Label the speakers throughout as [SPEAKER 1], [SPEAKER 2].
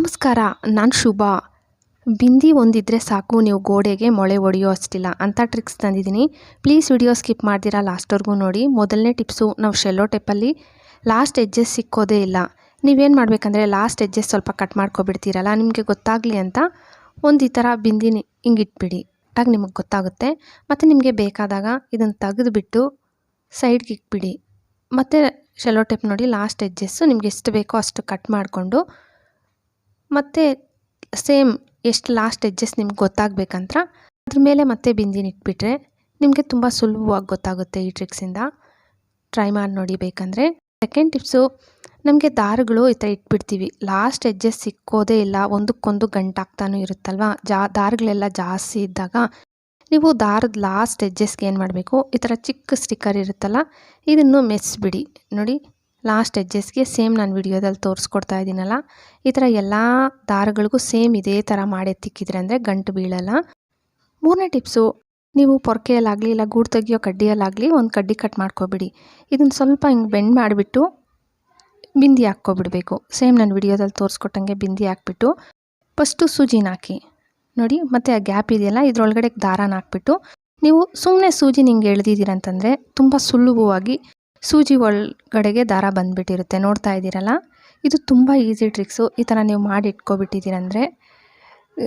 [SPEAKER 1] ನಮಸ್ಕಾರ, ನಾನು ಶುಭ. ಬಿಂದಿ ಒಂದಿದ್ರೆ ಸಾಕು, ನೀವು ಗೋಡೆಗೆ ಮೊಳೆ ಒಡೆಯೋ ಅಷ್ಟಿಲ್ಲ ಅಂತ ಟ್ರಿಕ್ಸ್ ತಂದಿದ್ದೀನಿ. ಪ್ಲೀಸ್ ವಿಡಿಯೋ ಸ್ಕಿಪ್ ಮಾಡ್ದಿರಾ ಲಾಸ್ಟ್ವರೆಗೂ ನೋಡಿ. ಮೊದಲನೇ ಟಿಪ್ಸು ನಾವು ಶೆಲ್ಲೋ ಟೆಪ್ಪಲ್ಲಿ ಲಾಸ್ಟ್ ಎಜ್ಜಸ್ ಸಿಕ್ಕೋದೇ ಇಲ್ಲ. ನೀವೇನು ಮಾಡಬೇಕಂದ್ರೆ ಲಾಸ್ಟ್ ಎಜ್ಜಸ್ ಸ್ವಲ್ಪ ಕಟ್ ಮಾಡ್ಕೊಬಿಡ್ತೀರಲ್ಲ, ನಿಮಗೆ ಗೊತ್ತಾಗಲಿ ಅಂತ ಒಂದು ಈ ಥರ ಬಿಂದಿನಿ ಹಿಂಗಿಟ್ಬಿಡಿ ಆಗ ನಿಮಗೆ ಗೊತ್ತಾಗುತ್ತೆ. ಮತ್ತು ನಿಮಗೆ ಬೇಕಾದಾಗ ಇದನ್ನು ತೆಗೆದುಬಿಟ್ಟು ಸೈಡ್ಗೆ ಇಟ್ಬಿಡಿ. ಮತ್ತು ಶೆಲೋ ಟೆಪ್ ನೋಡಿ ಲಾಸ್ಟ್ ಎಜ್ಜಸ್ಸು ನಿಮ್ಗೆ ಎಷ್ಟು ಬೇಕೋ ಅಷ್ಟು ಕಟ್ ಮಾಡಿಕೊಂಡು ಮತ್ತು ಸೇಮ್ ಎಷ್ಟು ಲಾಸ್ಟ್ ಎಡ್ಜಸ್ ನಿಮ್ಗೆ ಗೊತ್ತಾಗಬೇಕಂತ ಅದ್ರ ಮೇಲೆ ಮತ್ತೆ ಬಿಂದಿನ ಇಟ್ಬಿಟ್ರೆ ನಿಮಗೆ ತುಂಬ ಸುಲಭವಾಗಿ ಗೊತ್ತಾಗುತ್ತೆ ಈ ಟ್ರಿಕ್ಸಿಂದ ಟ್ರೈ ಮಾಡಿ ನೋಡಿ ಬೇಕಂದರೆ. ಸೆಕೆಂಡ್ ಟಿಪ್ಸು ನಮಗೆ ದಾರಗಳು ಈ ಥರ ಇಟ್ಬಿಡ್ತೀವಿ. ಲಾಸ್ಟ್ ಎಡ್ಜಸ್ ಸಿಕ್ಕೋದೇ ಇಲ್ಲ, ಒಂದಕ್ಕೊಂದು ಗಂಟಾಗ್ತಾನೂ ಇರುತ್ತಲ್ವ? ಜಾ, ದಾರಗಳೆಲ್ಲ ಜಾಸ್ತಿ ಇದ್ದಾಗ ನೀವು ದಾರದ ಲಾಸ್ಟ್ ಎಡ್ಜಸ್ಗೆ ಏನು ಮಾಡಬೇಕು? ಈ ಥರ ಚಿಕ್ಕ ಸ್ಟಿಕ್ಕರ್ ಇರುತ್ತಲ್ಲ, ಇದನ್ನು ಮೆಸ್ಬಿಡಿ ನೋಡಿ ಲಾಸ್ಟ್ ಎಡ್ಜಸ್ಗೆ ಸೇಮ್ ನಾನು ವಿಡಿಯೋದಲ್ಲಿ ತೋರಿಸ್ಕೊಡ್ತಾ ಇದ್ದೀನಲ್ಲ ಈ ಥರ ಎಲ್ಲ ದಾರಗಳಿಗೂ ಸೇಮ್ ಇದೇ ಥರ ಮಾಡಿ ತಿಕ್ಕಿದ್ರೆ ಅಂದರೆ ಗಂಟು ಬೀಳಲ್ಲ. ಮೂರನೇ ಟಿಪ್ಸು ನೀವು ಪೊರ್ಕೆಯಲ್ಲಾಗಲಿ ಇಲ್ಲ ಗೂಡು ತೆಗಿಯೋ ಕಡ್ಡಿಯಲ್ಲಾಗಲಿ ಒಂದು ಕಡ್ಡಿ ಕಟ್ ಮಾಡ್ಕೊಬಿಡಿ. ಇದನ್ನು ಸ್ವಲ್ಪ ಹಿಂಗೆ ಬೆಂಡ್ ಮಾಡಿಬಿಟ್ಟು ಬಿಂದಿ ಹಾಕ್ಕೊಬಿಡಬೇಕು. ಸೇಮ್ ನಾನು ವಿಡಿಯೋದಲ್ಲಿ ತೋರಿಸ್ಕೊಟ್ಟಂಗೆ ಬಿಂದಿ ಹಾಕ್ಬಿಟ್ಟು ಫಸ್ಟು ಸೂಜಿನ ಹಾಕಿ. ನೋಡಿ, ಮತ್ತು ಆ ಗ್ಯಾಪ್ ಇದೆಯಲ್ಲ, ಇದರೊಳಗಡೆ ದಾರಾನ ಹಾಕ್ಬಿಟ್ಟು ನೀವು ಸುಮ್ಮನೆ ಸೂಜಿ ನಿಂಗೆ ಎಳ್ದಿದ್ದೀರಂತಂದರೆ ತುಂಬ ಸುಲಭವಾಗಿ ಸೂಜಿ ಒಳಗಡೆಗೆ ದಾರ ಬಂದುಬಿಟ್ಟಿರುತ್ತೆ. ನೋಡ್ತಾ ಇದ್ದೀರಲ್ಲ? ಇದು ತುಂಬ ಈಸಿ ಟ್ರಿಕ್ಸು. ಈ ಥರ ನೀವು ಮಾಡಿ ಇಟ್ಕೊಬಿಟ್ಟಿದ್ದೀರಂದರೆ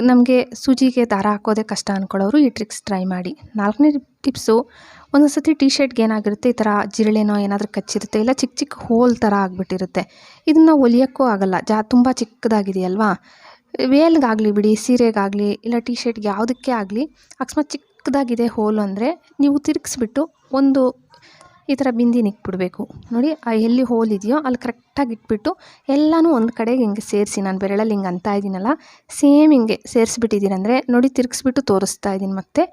[SPEAKER 1] ನಮಗೆ ಸೂಜಿಗೆ ದಾರ ಹಾಕೋದೇ ಕಷ್ಟ ಅಂದ್ಕೊಳ್ಳೋರು ಈ ಟ್ರಿಕ್ಸ್ ಟ್ರೈ ಮಾಡಿ. ನಾಲ್ಕನೇ ಟಿಪ್ಸು ಒಂದೊಂದು ಸತಿ ಟಿ ಶರ್ಟ್ಗೆ ಏನಾಗಿರುತ್ತೆ? ಈ ಥರ ಜಿರಳೆನೋ ಏನಾದರೂ ಕಚ್ಚಿರುತ್ತೆ? ಇಲ್ಲ ಚಿಕ್ಕ ಚಿಕ್ಕ ಹೋಲ್ ಥರ ಆಗಿಬಿಟ್ಟಿರುತ್ತೆ. ಇದನ್ನು ಹೊಲಿಯೋಕ್ಕೂ ಆಗಲ್ಲ. ಜಾ, ತುಂಬ ಚಿಕ್ಕದಾಗಿದೆಯಲ್ವಾ? ವೇಲ್ಗಾಗಲಿ ಬಿಡಿ, ಸೀರೆಗಾಗಲಿ, ಇಲ್ಲ ಟಿ ಶರ್ಟ್ಗೆ ಯಾವುದಕ್ಕೆ ಆಗಲಿ, ಅಕಸ್ಮಾತ್ ಚಿಕ್ಕದಾಗಿದೆ ಹೋಲು ಅಂದರೆ ನೀವು ತಿರುಗಿಸ್ಬಿಟ್ಟು ಒಂದು ಈ ಥರ ಬಿಂದಿನ ಇಟ್ಬಿಡಬೇಕು ನೋಡಿ, ಆ ಎಲ್ಲಿ ಹೋಲ್ ಇದೆಯೋ ಅಲ್ಲಿ ಕರೆಕ್ಟಾಗಿ ಇಟ್ಬಿಟ್ಟು ಎಲ್ಲನೂ ಒಂದು ಕಡೆಗೆ ಹಿಂಗೆ ಸೇರಿಸಿ. ನಾನು ಬೆರಳಲ್ಲಿ ಹಿಂಗೆ ಅಂತ ಇದ್ದೀನಲ್ಲ, ಸೇಮ್ ಹಿಂಗೆ ಸೇರಿಸ್ಬಿಟ್ಟಿದ್ದೀರಂದರೆ ನೋಡಿ ತಿರುಗಿಸ್ಬಿಟ್ಟು ತೋರಿಸ್ತಾ ಇದ್ದೀನಿ ಮತ್ತು.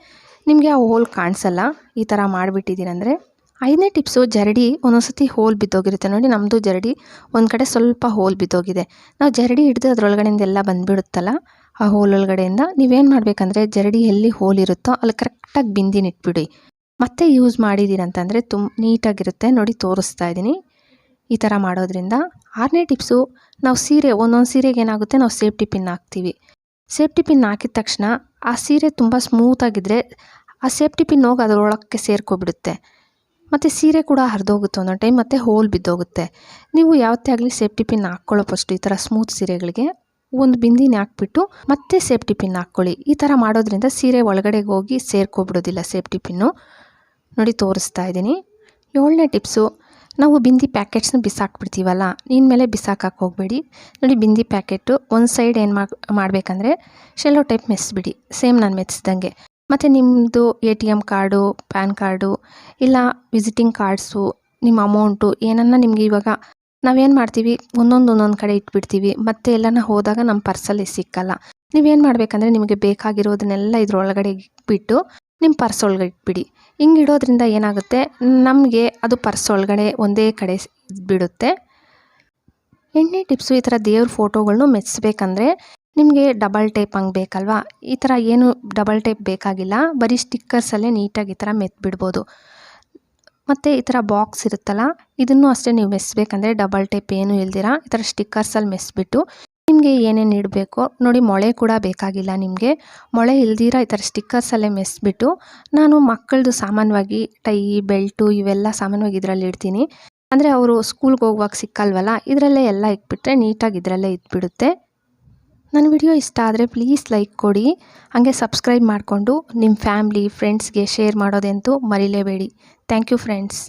[SPEAKER 1] ನಿಮಗೆ ಆ ಹೋಲ್ ಕಾಣಿಸಲ್ಲ, ಈ ಥರ ಮಾಡಿಬಿಟ್ಟಿದ್ದೀರಂದರೆ ಐದನೇ ಟಿಪ್ಸು ಜರಡಿ ಒಂದೊಂದ್ಸತಿ ಹೋಲ್ ಬಿದ್ದೋಗಿರುತ್ತೆ. ನೋಡಿ ನಮ್ಮದು ಜರಡಿ ಒಂದು ಕಡೆ ಸ್ವಲ್ಪ ಹೋಲ್ ಬಿದ್ದೋಗಿದೆ. ನಾವು ಜರಡಿ ಹಿಡಿದು ಅದರೊಳಗಡೆಯಿಂದ ಎಲ್ಲ ಬಂದುಬಿಡುತ್ತಲ್ಲ, ಆ ಹೋಲ್ ಒಳಗಡೆಯಿಂದ ನೀವೇನು ಮಾಡಬೇಕಂದ್ರೆ ಜರಡಿ ಎಲ್ಲಿ ಹೋಲ್ ಇರುತ್ತೋ ಅಲ್ಲಿ ಕರೆಕ್ಟಾಗಿ ಬಿಂದಿನ ಇಟ್ಬಿಡಿ ಮತ್ತೆ ಯೂಸ್ ಮಾಡಿದ್ದೀರಂತಂದರೆ ತುಂಬ ನೀಟಾಗಿರುತ್ತೆ. ನೋಡಿ ತೋರಿಸ್ತಾ ಇದ್ದೀನಿ. ಈ ಥರ ಮಾಡೋದ್ರಿಂದ ಆರನೇ ಟಿಪ್ಸು ನಾವು ಸೀರೆ, ಒಂದೊಂದು ಸೀರೆಗೆ ಏನಾಗುತ್ತೆ ನಾವು ಸೇಫ್ಟಿ ಪಿನ್ ಹಾಕ್ತೀವಿ. ಸೇಫ್ಟಿ ಪಿನ್ ಹಾಕಿದ ತಕ್ಷಣ ಆ ಸೀರೆ ತುಂಬ ಸ್ಮೂತಾಗಿದ್ದರೆ ಆ ಸೇಫ್ಟಿ ಪಿನ್ ಹೋಗಿ ಅದರೊಳಕ್ಕೆ ಸೇರ್ಕೊಬಿಡುತ್ತೆ. ಮತ್ತು ಸೀರೆ ಕೂಡ ಹರಿದೋಗುತ್ತೆ ಒಂದೊಂದು ಟೈಮ್ ಮತ್ತು ಹೋಲ್ ಬಿದ್ದೋಗುತ್ತೆ. ನೀವು ಯಾವತ್ತೇ ಆಗಲಿ ಸೇಫ್ಟಿ ಪಿನ್ ಹಾಕ್ಕೊಳ್ಳೋ ಫಸ್ಟು ಈ ಥರ ಸ್ಮೂತ್ ಸೀರೆಗಳಿಗೆ ಒಂದು ಬಿಂದಿನ ಹಾಕ್ಬಿಟ್ಟು ಮತ್ತೆ ಸೇಫ್ಟಿ ಪಿನ್ ಹಾಕ್ಕೊಳ್ಳಿ. ಈ ಥರ ಮಾಡೋದ್ರಿಂದ ಸೀರೆ ಒಳಗಡೆಗೆ ಹೋಗಿ ಸೇರ್ಕೊಬಿಡೋದಿಲ್ಲ ಸೇಫ್ಟಿ ಪಿನ್ನು ನೋಡಿ ತೋರಿಸ್ತಾ ಇದ್ದೀನಿ. ಏಳನೇ ಟಿಪ್ಸು, ನಾವು ಬಿಂದಿ ಪ್ಯಾಕೆಟ್ಸ್ನ ಬಿಸಾಕ್ಬಿಡ್ತೀವಲ್ಲ ಮೇಲೆ ಬಿಸಾಕಕ್ಕೆ ಹೋಗಬೇಡಿ. ನೋಡಿ ಬಿಂದಿ ಪ್ಯಾಕೆಟು ಒಂದು ಸೈಡ್ ಏನು ಮಾಡಬೇಕಂದ್ರೆ ಶೆಲ್ಲೋ ಟೈಪ್ ಮೆಸ್ಬಿಡಿ ಸೇಮ್ ನಾನು ಮೆಚ್ಚಿದಂಗೆ ಮತ್ತು ನಿಮ್ಮದು A T M card, pan card, ಇಲ್ಲ ವಿಸಿಟಿಂಗ್ ಕಾರ್ಡ್ಸು, ನಿಮ್ಮ ಅಮೌಂಟು, ಏನನ್ನ ನಿಮಗೆ ಇವಾಗ ನಾವೇನು ಮಾಡ್ತೀವಿ, ಒಂದೊಂದು ಒಂದೊಂದು ಕಡೆ ಇಟ್ಬಿಡ್ತೀವಿ, ಮತ್ತೆ ಎಲ್ಲನ ಹೋದಾಗ ನಮ್ಮ ಪರ್ಸಲ್ಲಿ ಸಿಕ್ಕಲ್ಲ. ನೀವೇನು ಮಾಡಬೇಕಂದ್ರೆ ನಿಮಗೆ ಬೇಕಾಗಿರೋದನ್ನೆಲ್ಲ ಇದರೊಳಗಡೆ ಇಟ್ಬಿಟ್ಟು ನಿಮ್ಮ ಪರ್ಸ್ ಒಳಗೆ ಇಟ್ಬಿಡಿ ಹಿಂಗೆ ಇಡೋದ್ರಿಂದ ಏನಾಗುತ್ತೆ? ನಮಗೆ ಅದು ಪರ್ಸ್ ಒಳಗಡೆ ಒಂದೇ ಕಡೆ ಬಿಡುತ್ತೆ. ಎಣ್ಣೆ ಟಿಪ್ಸು ಈ ಥರ ದೇವ್ರ ಫೋಟೋಗಳ್ನು ಮೆಚ್ಚಬೇಕಂದ್ರೆ ನಿಮಗೆ ಡಬಲ್ ಟೇಪ್ ಹಂಗೆ ಬೇಕಲ್ವಾ? ಈ ಥರ ಏನು ಡಬಲ್ ಟೇಪ್ ಬೇಕಾಗಿಲ್ಲ. ಬರೀ ಸ್ಟಿಕ್ಕರ್ಸಲ್ಲೇ ನೀಟಾಗಿ ಈ ಥರ ಮೆತ್ಬಿಡ್ಬೋದು. ಮತ್ತು ಈ ಥರ ಬಾಕ್ಸ್ ಇರುತ್ತಲ್ಲ, ಇದನ್ನು ಅಷ್ಟೇ ನೀವು ಮೆಸ್ಬೇಕಂದ್ರೆ ಡಬಲ್ ಟೇಪ್ ಏನು ಇಲ್ದಿರ? ಈ ಥರ ಸ್ಟಿಕ್ಕರ್ಸಲ್ಲಿ ಮೆಸ್ಬಿಟ್ಟು ನಿಮಗೆ ಏನೇನು ಇಡಬೇಕು, ನೋಡಿ ಮೊಳೆ ಕೂಡ ಬೇಕಾಗಿಲ್ಲ ನಿಮಗೆ. ಮೊಳೆ ಇಲ್ದಿರ ಈ ಥರ ಸ್ಟಿಕ್ಕರ್ಸಲ್ಲೇ ಮೆಸ್ಬಿಟ್ಟು ನಾನು ಮಕ್ಕಳದು ಸಾಮಾನ್ಯವಾಗಿ ಟೈ, ಬೆಲ್ಟು ಇವೆಲ್ಲ ಸಾಮಾನ್ಯವಾಗಿ ಇದರಲ್ಲಿ ಇಡ್ತೀನಿ. ಅಂದರೆ ಅವರು ಸ್ಕೂಲ್ಗೆ ಹೋಗುವಾಗ ಸಿಕ್ಕಲ್ವಲ್ಲ, ಇದರಲ್ಲೇ ಎಲ್ಲ ಇಟ್ಬಿಟ್ರೆ ನೀಟಾಗಿ ಇದರಲ್ಲೇ ಇದ್ಬಿಡುತ್ತೆ. ನನ್ನ ವಿಡಿಯೋ ಇಷ್ಟ ಆದರೆ ಪ್ಲೀಸ್ ಲೈಕ್ ಕೊಡಿ. ಹಾಗೆ ಸಬ್ಸ್ಕ್ರೈಬ್ ಮಾಡಿಕೊಂಡು ನಿಮ್ಮ ಫ್ಯಾಮ್ಲಿ ಫ್ರೆಂಡ್ಸ್ಗೆ ಶೇರ್ ಮಾಡೋದಂತೂ ಮರಿಲೇಬೇಡಿ. Thank you friends